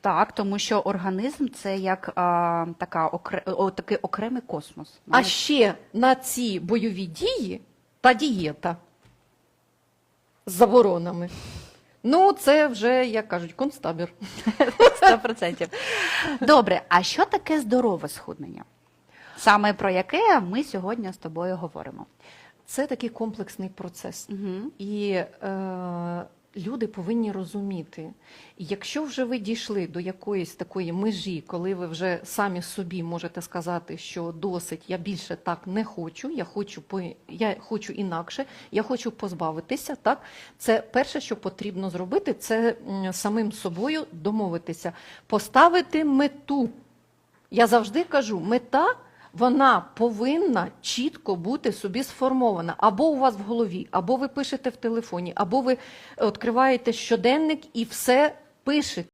Так, тому що організм це як а, така окре... о, такий окремий космос. А ще на ці бойові дії та дієта з заборонами. Ну, це вже, як кажуть, концтабір. 100%. Добре, а що таке здорове схуднення? Саме про яке ми сьогодні з тобою говоримо. Це такий комплексний процес. Угу. І е, люди повинні розуміти, якщо вже ви дійшли до якоїсь такої межі, коли ви вже самі собі можете сказати, що досить, я більше так не хочу, я хочу я хочу інакше, я хочу позбавитися. Так, це перше, що потрібно зробити, це самим собою домовитися, поставити мету. Я завжди кажу, мета вона повинна чітко бути собі сформована. Або у вас в голові, або ви пишете в телефоні, або ви відкриваєте щоденник і все пишете.